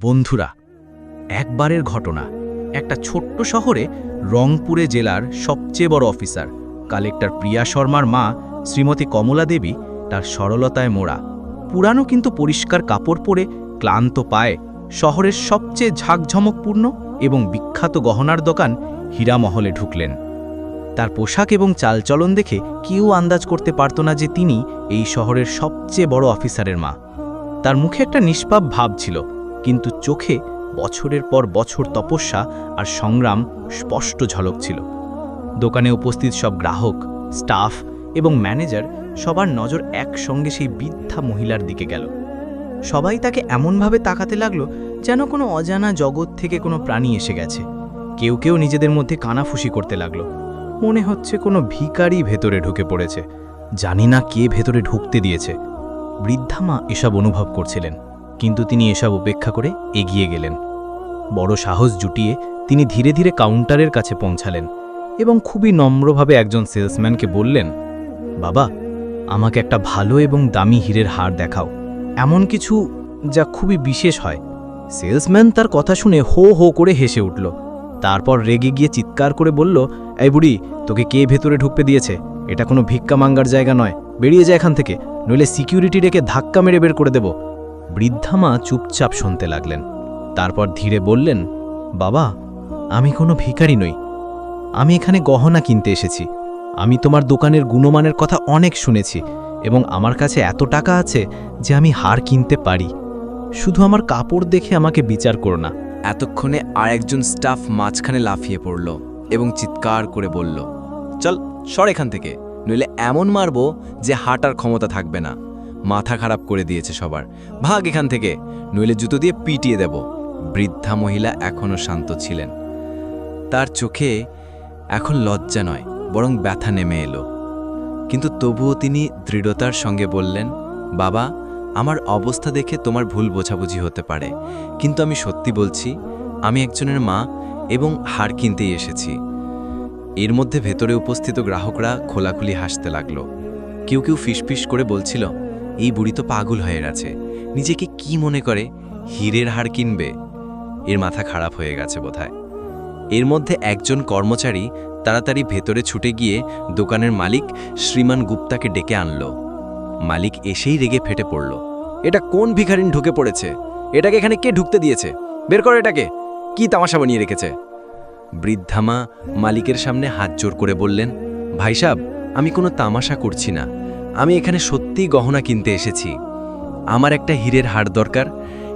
বন্ধুরা, একবারের ঘটনা। একটা ছোট্ট শহরে রংপুরে জেলার সবচেয়ে বড় অফিসার, কালেক্টর প্রিয়া শর্মার মা শ্রীমতী কমলা দেবী তার সরলতায় মোড়া। পুরানো কিন্তু পরিষ্কার কাপড় পরে ক্লান্ত পায়ে শহরের সবচেয়ে ঝাঁকঝমকপূর্ণ এবং বিখ্যাত গহনার দোকান হীরামহলে ঢুকলেন। তার পোশাক এবং চালচলন দেখে কেউ আন্দাজ করতে পারত না যে তিনি এই শহরের সবচেয়ে বড় অফিসারের মা। তার মুখে একটা নিষ্পাপ ভাব ছিল। কিন্তু চোখে বছরের পর বছর তপস্যা আর সংগ্রাম স্পষ্ট ঝলক ছিল। দোকানে উপস্থিত সব গ্রাহক, স্টাফ এবং ম্যানেজার সবার নজর একসঙ্গে সেই বৃদ্ধা মহিলার দিকে গেল। সবাই তাকে এমনভাবে তাকাতে লাগল যেন কোনো অজানা জগৎ থেকে কোনো প্রাণী এসে গেছে। কেউ কেউ নিজেদের মধ্যে কানাফুসি করতে লাগল। মনে হচ্ছে কোনো ভিখারি ভেতরে ঢুকে পড়েছে। জানি না কে ভেতরে ঢুকতে দিয়েছে। বৃদ্ধা মা এসব অনুভব করছিলেন। কিন্তু তিনি এসব উপেক্ষা করে এগিয়ে গেলেন। বড় সাহস জুটিয়ে তিনি ধীরে ধীরে কাউন্টারের কাছে পৌঁছালেন এবং খুবই নম্রভাবে একজন সেলসম্যানকে বললেন, বাবা, আমাকে একটা ভালো এবং দামি হীরের হার দেখাও। এমন কিছু যা খুবই বিশেষ হয়। সেলসম্যান তার কথা শুনে হো হো করে হেসে উঠল। তারপর রেগে গিয়ে চিৎকার করে বলল, এই বুড়ি, তোকে কে ভেতরে ঢুকতে দিয়েছে? এটা কোনো ভিক্ষা মাঙ্গার জায়গা নয়। বেরিয়ে যায় এখান থেকে, নইলে সিকিউরিটি রেখে ধাক্কা মেরে বের করে দেব। বৃদ্ধা মা চুপচাপ শুনতে লাগলেন। তারপর ধীরে বললেন, বাবা, আমি কোনো ভিখারি নই। আমি এখানে গহনা কিনতে এসেছি। আমি তোমার দোকানের গুণমানের কথা অনেক শুনেছি এবং আমার কাছে এত টাকা আছে যে আমি হার কিনতে পারি। শুধু আমার কাপড় দেখে আমাকে বিচার করো না। এতক্ষণে আর একজন স্টাফ মাঝখানে লাফিয়ে পড়ল এবং চিৎকার করে বলল, চল, সর এখান থেকে, নইলে এমন মারবো যে হাঁটার ক্ষমতা থাকবে না। মাথা খারাপ করে দিয়েছে সবার। ভাগ এখান থেকে, নইলে জুতো দিয়ে পিটিয়ে দেব। বৃদ্ধা মহিলা এখনও শান্ত ছিলেন। তার চোখে এখন লজ্জা নয়, বরং ব্যথা নেমে এলো। কিন্তু তবুও তিনি দৃঢ়তার সঙ্গে বললেন, বাবা, আমার অবস্থা দেখে তোমার ভুল বোঝাবুঝি হতে পারে। কিন্তু আমি সত্যি বলছি, আমি একজনের মা এবং হার কিনতেই এসেছি। এর মধ্যে ভেতরে উপস্থিত গ্রাহকরা খোলাখুলি হাসতে লাগল। কেউ কেউ ফিসফিস করে বলছিল এই বুড়ি তো পাগল হয়ে গেছে। নিজেকে কি মনে করে? হীরের হার কিনবে। এর মাথা খারাপ হয়ে গেছে বোধহয়। এর মধ্যে একজন কর্মচারী তাড়াতাড়ি ভেতরে ছুটে গিয়ে দোকানের মালিক শ্রীমান গুপ্তাকে ডেকে আনল। মালিক এসেই রেগে ফেটে পড়ল। এটা কোন ভিখারিন ঢুকে পড়েছে? এটাকে এখানে কে ঢুকতে দিয়েছে? বের করো এটাকে। কি তামাশা বানিয়ে রেখেছে? বৃদ্ধামা মালিকের সামনে হাত জোর করে বললেন, ভাই সাব, আমি কোনো তামাশা করছি না। আমি এখানে সত্যিই গহনা কিনতে এসেছি। আমার একটা হীরের হার দরকার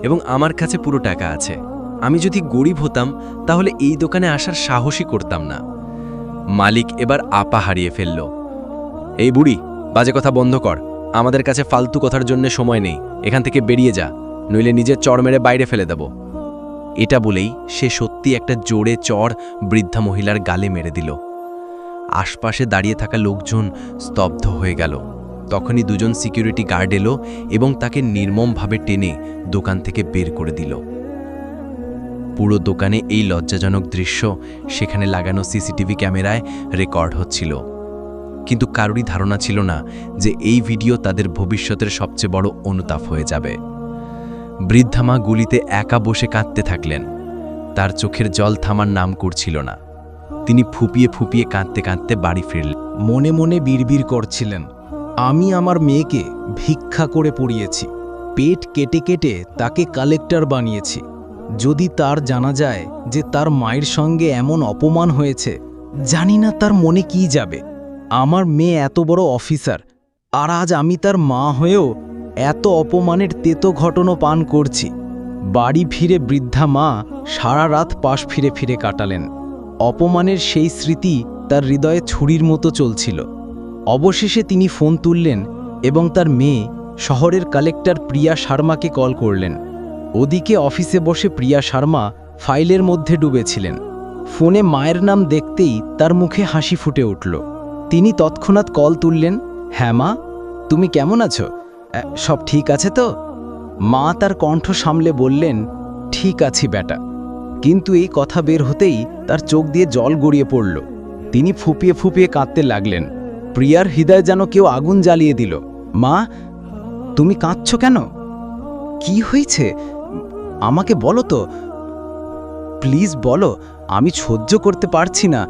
এবং আমার কাছে পুরো টাকা আছে। আমি যদি গরিব হতাম, তাহলে এই দোকানে আসার সাহসই করতাম না। মালিক এবার আপা হারিয়ে ফেলল। এই বুড়ি, বাজে কথা বন্ধ কর। আমাদের কাছে ফালতু কথার জন্য সময় নেই। এখান থেকে বেরিয়ে যা। নইলে নিজের চড় মেরে বাইরে ফেলে দেব। এটা বলেই সে সত্যি একটা জোরে চড় বৃদ্ধা মহিলার গালে মেরে দিল। আশপাশে দাঁড়িয়ে থাকা লোকজন স্তব্ধ হয়ে গেল। তখনই দুজন সিকিউরিটি গার্ড এলো এবং তাকে নির্মমভাবে টেনে দোকান থেকে বের করে দিল। পুরো দোকানে এই লজ্জাজনক দৃশ্য, সেখানে লাগানো সিসিটিভি ক্যামেরায় রেকর্ড হচ্ছিল। কিন্তু কারোরই ধারণা ছিল না যে এই ভিডিও তাদের ভবিষ্যতের সবচেয়ে বড় অনুতাপ হয়ে যাবে। বৃদ্ধামা গুলিতে একা বসে কাঁদতে থাকলেন। তার চোখের জল থামার নাম করছিল না। তিনি ফুপিয়ে ফুপিয়ে কাঁদতে কাঁদতে বাড়ি ফিরলেন। মনে মনে বিড়বিড় করছিলেন। আমি আমার মেয়েকে ভিক্ষা করে পড়িয়েছি। পেট কেটে কেটে তাকে কালেক্টর বানিয়েছি। যদি তার জানা যায় যে তার মায়ের সঙ্গে এমন অপমান হয়েছে, জানি না তার মনে কি যাবে। আমার মেয়ে এত বড় অফিসার, আর আজ আমি তার মা হয়েও এত অপমানের তেতো ঘটনা পান করছি। বাড়ি ফিরে বৃদ্ধা মা সারা রাত পাশ ফিরে ফিরে কাটালেন। অপমানের সেই স্মৃতি তার হৃদয়ে ছুরির মতো চলছিল। অবশেষে তিনি ফোন তুললেন এবং তার মেয়ে শহরের কালেক্টর প্রিয়া শর্মাকে কল করলেন। ওদিকে অফিসে বসে প্রিয়া শর্মা ফাইলের মধ্যে ডুবেছিলেন। ফোনে মায়ের নাম দেখতেই তার মুখে হাসি ফুটে উঠল। তিনি তৎক্ষণাৎ কল তুললেন হ্যাঁ মা তুমি কেমন আছো? "আ, সব ঠিক আছে তো? মা তার কণ্ঠ সামলে বললেন ঠিক আছি বেটা। কিন্তু এই কথা বের হতেই তার চোখ দিয়ে জল গড়িয়ে পড়ল। তিনি ফুপিয়ে ফুপিয়ে কাঁদতে লাগলেন। প্রিয়ার হৃদয় যেন কেউ আগুন জ্বালিয়ে দিল। মা, তুমি কাঁদছ কেন? কি হয়েছে? আমাকে বলো তো। প্লিজ বলো, আমি সহ্য করতে পারছি না।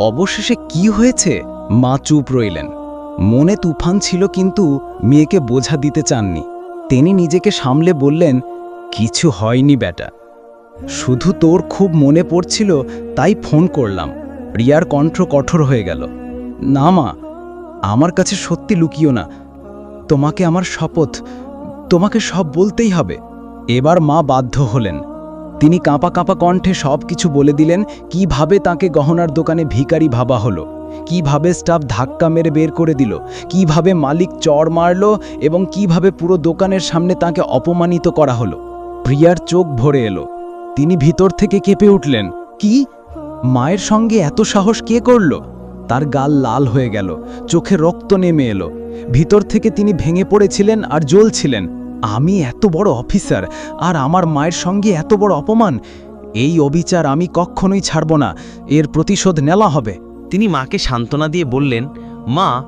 অবশেষে কি হয়েছে? মা চুপ রইলেন। মনে তুফান ছিল কিন্তু মেয়েকে বোঝা দিতে চাননি। তিনি নিজেকে সামলে বললেন, কিছু হয়নি বেটা শুধু তোর খুব মনে পড়ছিল, তাই ফোন করলাম। রিয়ার কণ্ঠ কঠোর হয়ে গেল। না মা, আমার কাছে সত্যি লুকিও না। তোমাকে আমার শপথ, তোমাকে সব বলতেই হবে। এবার মা বাধ্য হলেন। তিনি কাঁপা কাঁপা কণ্ঠে সব কিছু বলে দিলেন, কীভাবে তাকে গহনার দোকানে ভিখারি ভাবা হলো, কীভাবে স্টাফ ধাক্কা মেরে বের করে দিল, কীভাবে মালিক চড় মারল এবং কীভাবে পুরো দোকানের সামনে তাকে অপমানিত করা হলো। প্রিয়ার চোখ ভরে এলো। তিনি ভিতর থেকে কেঁপে উঠলেন, কি? মায়ের সঙ্গে এত সাহস কে করল? তার গাল লাল হয়ে গেল, চোখে রক্ত নেমে এলো। ভিতর থেকে তিনি ভেঙে পড়েছিলেন আর জ্বলছিলেন। আমি এত বড় অফিসার আর আমার মায়ের সঙ্গে এত বড় অপমান? এই অবিচার আমি কখনোই ছাড়ব না। এর প্রতিশোধ নেওয়া হবে। তিনি মাকে সান্ত্বনা দিয়ে বললেন, মা,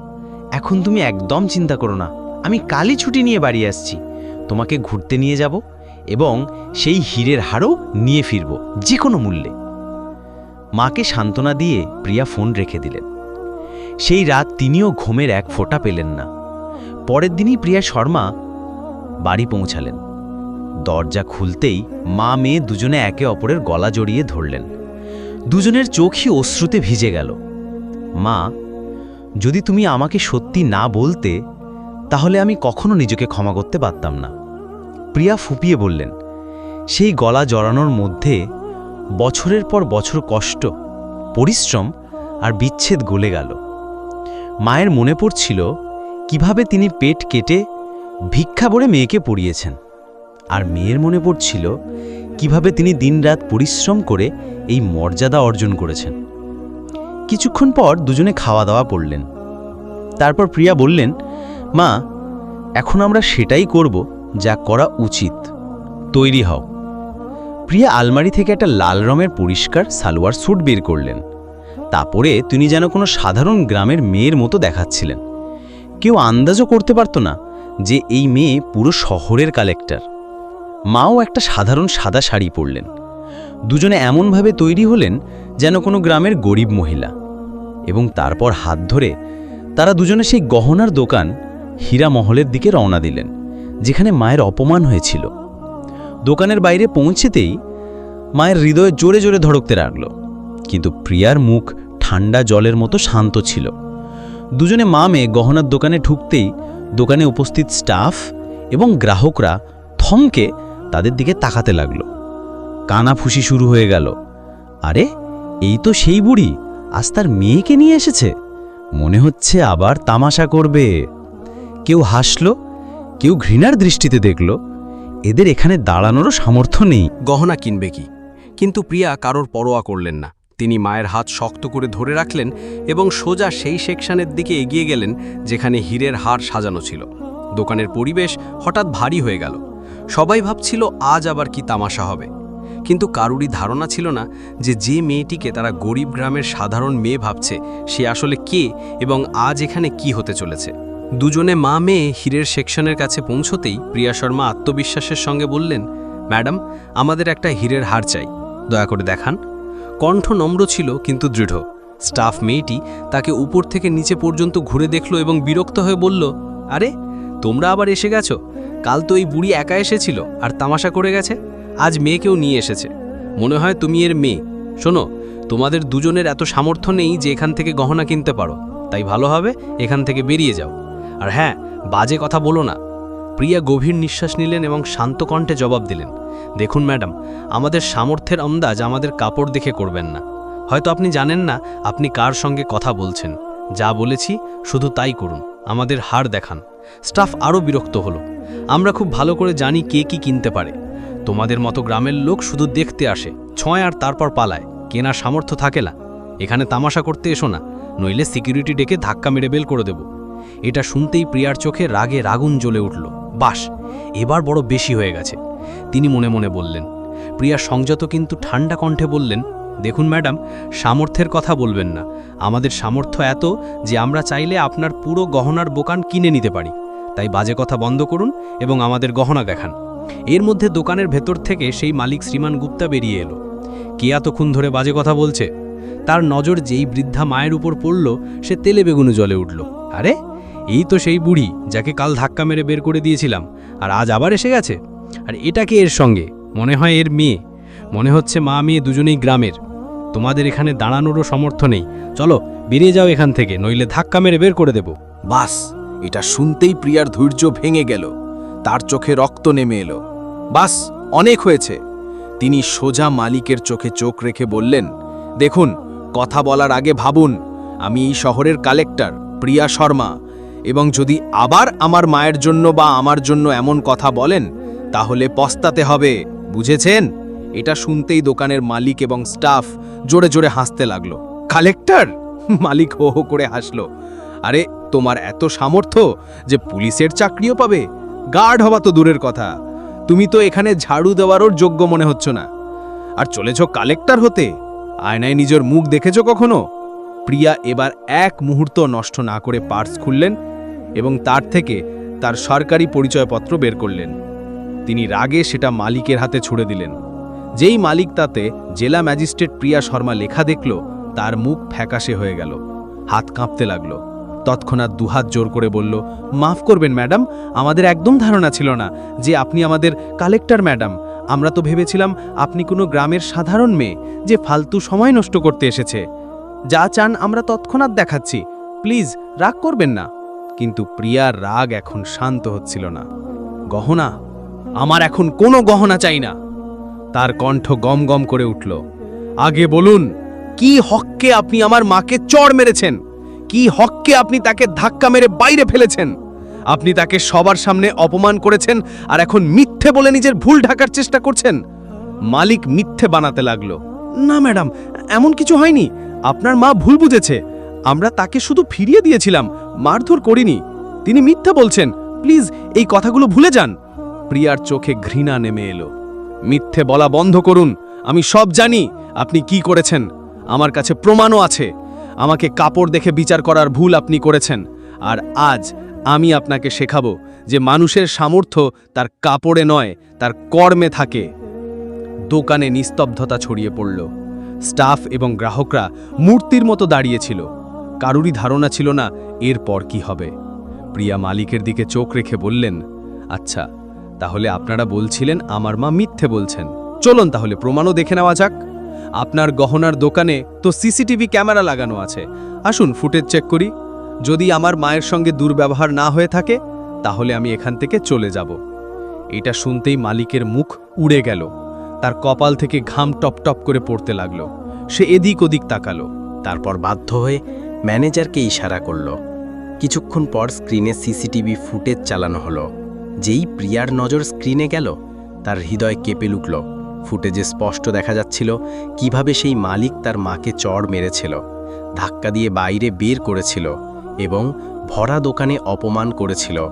এখন তুমি একদম চিন্তা করো না। আমি কালই ছুটি নিয়ে বাড়ি আসছি। তোমাকে ঘুরতে নিয়ে যাব এবং সেই হীরের হারও নিয়ে ফিরব যে কোনো মূল্যে। মাকে সান্ত্বনা দিয়ে প্রিয়া ফোন রেখে দিলেন। সেই রাত তিনিও ঘুমের এক ফোঁটা পেলেন না। পরের দিনই প্রিয়া শর্মা বাড়ি পৌঁছালেন। দরজা খুলতেই মা মেয়ে দুজনে একে অপরের গলা জড়িয়ে ধরলেন। দুজনের চোখই অশ্রুতে ভিজে গেল। মা, যদি তুমি আমাকে সত্যি না বলতে, তাহলে আমি কখনো নিজেকে ক্ষমা করতে পারতাম না। প্রিয়া ফুপিয়ে বললেন, সেই গলা জড়ানোর মধ্যে বছরের পর বছর কষ্ট, পরিশ্রম আর বিচ্ছেদ গলে গেল। মায়ের মনে পড়ছিল কীভাবে তিনি পেট কেটে ভিক্ষা বলে মেয়েকে পড়িয়েছেন। আর মেয়ের মনে পড়ছিল কীভাবে তিনি দিনরাত পরিশ্রম করে এই মর্যাদা অর্জন করেছেন। কিছুক্ষণ পর দুজনে খাওয়া দাওয়া করলেন। তারপর প্রিয়া বললেন, মা, এখন আমরা সেটাই করব যা করা উচিত। তৈরি হও। প্রিয়া আলমারি থেকে একটা লাল রঙের পরিষ্কার সালোয়ার স্যুট বের করলেন। তারপরে তিনি যেন কোনো সাধারণ গ্রামের মেয়ের মতো দেখাচ্ছিলেন। কেউ আন্দাজও করতে পারত না যে এই মেয়ে পুরো শহরের কালেক্টর। মাও একটা সাধারণ সাদা শাড়ি পরলেন। দুজনে এমনভাবে তৈরি হলেন যেন কোনো গ্রামের গরিব মহিলা। এবং তারপর হাত ধরে তারা দুজনে সেই গহনার দোকান হীরা মহলের দিকে রওনা দিলেন, যেখানে মায়ের অপমান হয়েছিল। দোকানের বাইরে পৌঁছেতেই মায়ের হৃদয়ে জোরে জোরে ধড়কতে লাগল। কিন্তু প্রিয়ার মুখ ঠান্ডা জলের মতো শান্ত ছিল। দুজনে মা মেয়ে গহনার দোকানে ঢুকতেই দোকানে উপস্থিত স্টাফ এবং গ্রাহকরা থমকে তাদের দিকে তাকাতে লাগল। কানাফুসি শুরু হয়ে গেল। আরে, এই তো সেই বুড়ি, আজ তার মেয়েকে নিয়ে এসেছে। মনে হচ্ছে আবার তামাশা করবে। কেউ হাসল, কেউ ঘৃণার দৃষ্টিতে দেখল। এদের এখানে দাঁড়ানোরও সামর্থ্য নেই। গহনা কিনবে কি? কিন্তু প্রিয়া কারোর পরোয়া করলেন না। তিনি মায়ের হাত শক্ত করে ধরে রাখলেন এবং সোজা সেই সেকশনের দিকে এগিয়ে গেলেন, যেখানে হীরের হার সাজানো ছিল। দোকানের পরিবেশ হঠাৎ ভারী হয়ে গেল। সবাই ভাবছিল, আজ আবার কি তামাশা হবে? কিন্তু কারুরই ধারণা ছিল না যে যে মেয়েটিকে তারা গরিব গ্রামের সাধারণ মেয়ে ভাবছে, সে আসলে কে এবং আজ এখানে কি হতে চলেছে। দুজনে মা মেয়ে হীরের সেকশনের কাছে পৌঁছতেই প্রিয়া শর্মা আত্মবিশ্বাসের সঙ্গে বললেন, ম্যাডাম, আমাদের একটা হীরের হার চাই, দয়া করে দেখান। কণ্ঠ নম্র ছিল কিন্তু দৃঢ়। স্টাফ মেয়েটি তাকে উপর থেকে নিচে পর্যন্ত ঘুরে দেখল এবং বিরক্ত হয়ে বলল, আরে, তোমরা আবার এসে গেছো? কাল তো এই বুড়ি একা এসেছিল আর তামাশা করে গেছে। আজ মেয়েকেও নিয়ে এসেছে। মনে হয় তুমি এর মেয়ে। শোনো, তোমাদের দুজনের এত সামর্থ্য নেই যে এখান থেকে গহনা কিনতে পারো। তাই ভালো হবে, এখান থেকে বেরিয়ে যাও। আর হ্যাঁ বাজে কথা বলো না। প্রিয়া গভীর নিঃশ্বাস নিলেন এবং শান্ত কণ্ঠে জবাব দিলেন, দেখুন ম্যাডাম, আমাদের সামর্থ্যের আন্দাজ আমাদের কাপড় দেখে করবেন না। হয়তো আপনি জানেন না আপনি কার সঙ্গে কথা বলছেন। যা বলেছি শুধু তাই করুন, আমাদের হার দেখান। স্টাফ আরও বিরক্ত হলো, আমরা খুব ভালো করে জানি কে কি কিনতে পারে। তোমাদের মতো গ্রামের লোক শুধু দেখতে আসে, ছয় আর তারপর পালায়, কেনার সামর্থ্য থাকে না। এখানে তামাশা করতে এসো না, নইলে সিকিউরিটি ডেকে ধাক্কা মেরে বেল করে দেব। এটা শুনতেই প্রিয়ার চোখে রাগে রাগুন জ্বলে উঠল। বাস, এবার বড় বেশি হয়ে গেছে। তিনি মনে মনে বললেন, প্রিয়া সংযত কিন্তু ঠান্ডা কণ্ঠে বললেন, দেখুন ম্যাডাম, সামর্থ্যের কথা বলবেন না। আমাদের সামর্থ্য এত যে আমরা চাইলে আপনার পুরো গহনার দোকান কিনে নিতে পারি। তাই বাজে কথা বন্ধ করুন এবং আমাদের গহনা দেখান। এর মধ্যে দোকানের ভেতর থেকে সেই মালিক শ্রীমান গুপ্তা বেরিয়ে এলো। কে এতক্ষণ ধরে বাজে কথা বলছে? তার নজর যেই বৃদ্ধা মায়ের উপর পড়ল, সে তেলে বেগুনে জলে উঠল। আরে, এই তো সেই বুড়ি যাকে কাল ধাক্কা মেরে বের করে দিয়েছিলাম, আর আজ আবার এসে গেছে। আর এটাকে এর সঙ্গে? মনে হয় এর মেয়ে। মনে হচ্ছে মা মেয়ে দুজনেই গ্রামের। তোমাদের এখানে দাঁড়ানোরও সমর্থ নেই। চলো, বেরিয়ে যাও এখান থেকে, নইলে ধাক্কা মেরে বের করে দেব। বাস, এটা শুনতেই প্রিয়ার ধৈর্য ভেঙে গেল। তার চোখে রক্ত নেমে এলো। বাস, অনেক হয়েছে। তিনি সোজা মালিকের চোখে চোখ রেখে বললেন, দেখুন, কথা বলার আগে ভাবুন, আমি এই শহরের কালেক্টর। প্রিয়া শর্মা, এবং যদি আবার আমার মায়ের জন্য বা আমার জন্য এমন কথা বলেন, তাহলে পস্তাতে হবে, বুঝেছেন? এটা শুনতেই দোকানের মালিক এবং স্টাফ জোরে জোরে হাসতে লাগল। কালেক্টর? মালিক হো হো করে হাসলো। আরে, তোমার এত সামর্থ্য যে পুলিশের চাকরিও পাবে? গার্ড হওয়া তো দূরের কথা। তুমি তো এখানে ঝাড়ু দেওয়ারও যোগ্য মনে হচ্ছ না। আর চলেছ কালেক্টর হতে? আয়নায় নিজের মুখ দেখেছ কখনো? প্রিয়া এবার এক মুহূর্ত নষ্ট না করে পার্স খুললেন এবং তার থেকে তার সরকারি পরিচয়পত্র বের করলেন। তিনি রাগে সেটা মালিকের হাতে ছুড়ে দিলেন। যেই মালিক তাতে জেলা ম্যাজিস্ট্রেট প্রিয়া শর্মা লেখা দেখল, তার মুখ ফ্যাকাশে হয়ে গেল, হাত কাঁপতে লাগল। তৎক্ষণাৎ দুহাত জোর করে বলল, মাফ করবেন ম্যাডাম, আমাদের একদম ধারণা ছিল না যে আপনি আমাদের কালেক্টর ম্যাডাম। আমরা তো ভেবেছিলাম আপনি কোনো গ্রামের সাধারণ মেয়ে যে ফালতু সময় নষ্ট করতে এসেছে। যা চান আমরা তৎক্ষণাৎ দেখাচ্ছি। প্লিজ, রাগ করবেন না। কিন্তু প্রিয়ার রাগ এখন শান্ত হচ্ছিল না। গহনা? আমার এখন কোনো গহনা চাই না। তার কণ্ঠ গম গম করে উঠল। আগে বলুন, কি হককে আপনি আমার মাকে চড় মেরেছেন? কি হককে আপনি তাকে ধাক্কা মেরে বাইরে ফেলেছেন? আপনি তাকে সবার সামনে অপমান করেছেন আর এখন মিথ্যে বলে নিজের ভুল ঢাকার চেষ্টা করছেন? মালিক মিথ্যে বানাতে লাগল। না, ম্যাডাম, এমন কিছু হয়নি। আপনার মা ভুল বুঝেছে। আমরা তাকে শুধু ফিরিয়ে দিয়েছিলাম, মারধর করিনি। তিনি মিথ্যা বলছেন। প্লিজ, এই কথাগুলো ভুলে যান। প্রিয়ার চোখে ঘৃণা নেমে এলো। মিথ্যে বলা বন্ধ করুন। আমি সব জানি। আপনি কি করেছেন? আমার কাছে প্রমাণও আছে। আমাকে কাপড় দেখে বিচার করার ভুল আপনি করেছেন। আর আজ আমি আপনাকে শেখাবো যে মানুষের সামর্থ্য তার কাপড়ে নয়, তার কর্মে থাকে। দোকানে নিস্তব্ধতা ছড়িয়ে পড়ল। স্টাফ এবং গ্রাহকরা মূর্তির মতো দাঁড়িয়েছিল। কারুরই ধারণা ছিল না এরপর কি হবে। প্রিয়া মালিকের দিকে চোখ রেখে বললেন আচ্ছা তাহলে আপনারা বলছিলেন আমার মা মিথ্যে বলছেন। চলুন তাহলে প্রমাণও দেখে নেওয়া যাক। আপনার গহনার দোকানে তো সিসিটিভি ক্যামেরা লাগানো আছে। আসুন ফুটেজ চেক করি। যদি আমার মায়ের সঙ্গে দুর্ব্যবহার না হয়ে থাকে, তাহলে আমি এখান থেকে চলে যাব এটা শুনতেই মালিকের মুখ উড়ে গেল। তার কপাল থেকে ঘাম টপ টপ করে পড়তে লাগল। সে এদিক ওদিক তাকালো। তারপর বাধ্য হয়ে ম্যানেজারকে ইশারা করল। কিছুক্ষণ পর স্ক্রিনে সিসিটিভি ফুটেজ চালানো হলো। যেই প্রিয়ার নজর স্ক্রিনে গেল, তার হৃদয় কেঁপে উঠল ফুটেজে স্পষ্ট দেখা যাচ্ছিল কীভাবে সেই মালিক তার মাকে চড় মেরেছিল। ধাক্কা দিয়ে বাইরে বের করেছিল এবং ভরা দোকানে অপমান করেছিল।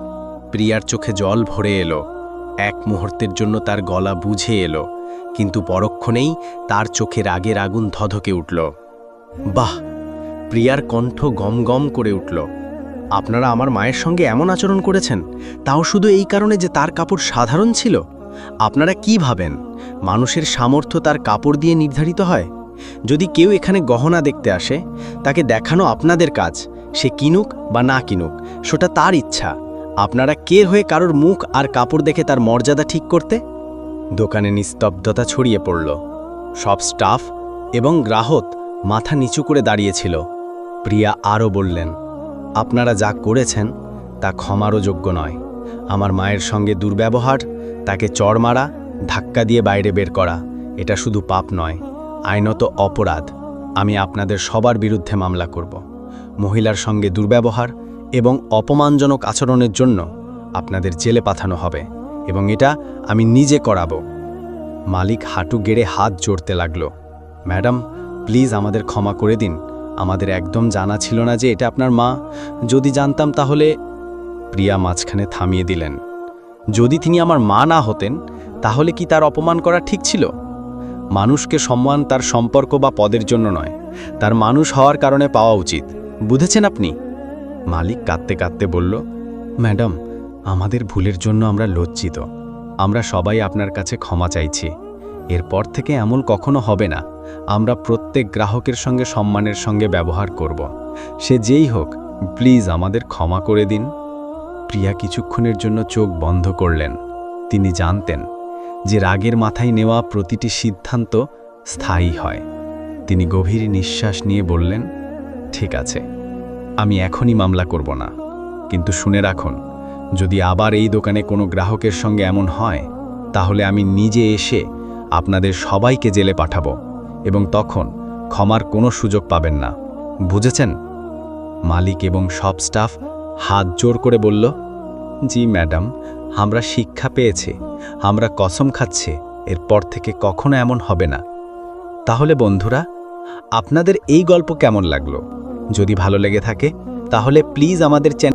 প্রিয়ার চোখে জল ভরে এলো। এক মুহূর্তের জন্য তার গলা বুঝে এলো। কিন্তু পরক্ষণেই তার চোখে রাগের আগুন ধধকে উঠল। বাহ! প্রিয়ার কণ্ঠ গম গম করে উঠল। আপনারা আমার মায়ের সঙ্গে এমন আচরণ করেছেন? তাও শুধু এই কারণে যে তার কাপড় সাধারণ ছিল? আপনারা কি ভাবেন? মানুষের সামর্থ্য তার কাপড় দিয়ে নির্ধারিত হয়? যদি কেউ এখানে গহনা দেখতে আসে, তাকে দেখানো আপনাদের কাজ, সে কিনুক বা না কিনুক, সেটা তার ইচ্ছা। আপনারা কে হয়ে কারোর মুখ আর কাপড় দেখে তার মর্যাদা ঠিক করতে? দোকানে নিস্তব্ধতা ছড়িয়ে পড়ল। সব স্টাফ এবং গ্রাহক মাথা নিচু করে দাঁড়িয়েছিল। প্রিয়া আরও বললেন, আপনারা যা করেছেন, তা ক্ষমারও যোগ্য নয়। আমার মায়ের সঙ্গে দুর্ব্যবহার, তাকে চড় মারা, ধাক্কা দিয়ে বাইরে বের করা, এটা শুধু পাপ নয়, আইনত অপরাধ। আমি আপনাদের সবার বিরুদ্ধে মামলা করব। মহিলার সঙ্গে দুর্ব্যবহার এবং অপমানজনক আচরণের জন্য আপনাদের জেলে পাঠানো হবে। এবং এটা আমি নিজে করাবো। মালিক হাঁটু গেড়ে হাত জোড়তে লাগল। ম্যাডাম, প্লিজ আমাদের ক্ষমা করে দিন। আমাদের একদম জানা ছিল না যে এটা আপনার মা। যদি জানতাম তাহলে প্রিয়া মাঝখানে থামিয়ে দিলেন। যদি তিনি আমার মা না হতেন, তাহলে কি তার অপমান করা ঠিক ছিল? মানুষকে সম্মান তার সম্পর্ক বা পদের জন্য নয়। তার মানুষ হওয়ার কারণে পাওয়া উচিত। বুঝেছেন আপনি? মালিক কাঁদতে কাঁদতে বলল, ম্যাডাম আমাদের ভুলের জন্য আমরা লজ্জিত। আমরা সবাই আপনার কাছে ক্ষমা চাইছি। এরপর থেকে এমন কখনো হবে না। আমরা প্রত্যেক গ্রাহকের সঙ্গে সম্মানের সঙ্গে ব্যবহার করব। সে যেই হোক, প্লিজ আমাদের ক্ষমা করে দিন। প্রিয়া কিছুক্ষণের জন্য চোখ বন্ধ করলেন। তিনি জানতেন যে রাগের মাথায় নেওয়া প্রতিটি সিদ্ধান্ত স্থায়ী হয়। তিনি গভীর নিঃশ্বাস নিয়ে বললেন, ঠিক আছে, আমি এখনই মামলা করব না। কিন্তু শুনে রাখুন যদি আবার এই দোকানে কোনো গ্রাহকের সঙ্গে এমন হয়, তাহলে আমি নিজে এসে আপনাদের সবাইকে জেলে পাঠাবো এবং তখন ক্ষমার কোনো সুযোগ পাবেন না। বুঝেছেন? মালিক এবং সব স্টাফ হাত জোর করে বলল, জি, ম্যাডাম, আমরা শিক্ষা পেয়েছি, আমরা কসম খাচ্ছি, এরপর থেকে কখনো এমন হবে না। তাহলে বন্ধুরা, আপনাদের এই গল্প কেমন লাগল? যদি ভালো লেগে থাকে, তাহলে প্লিজ আমাদের চ্যানেল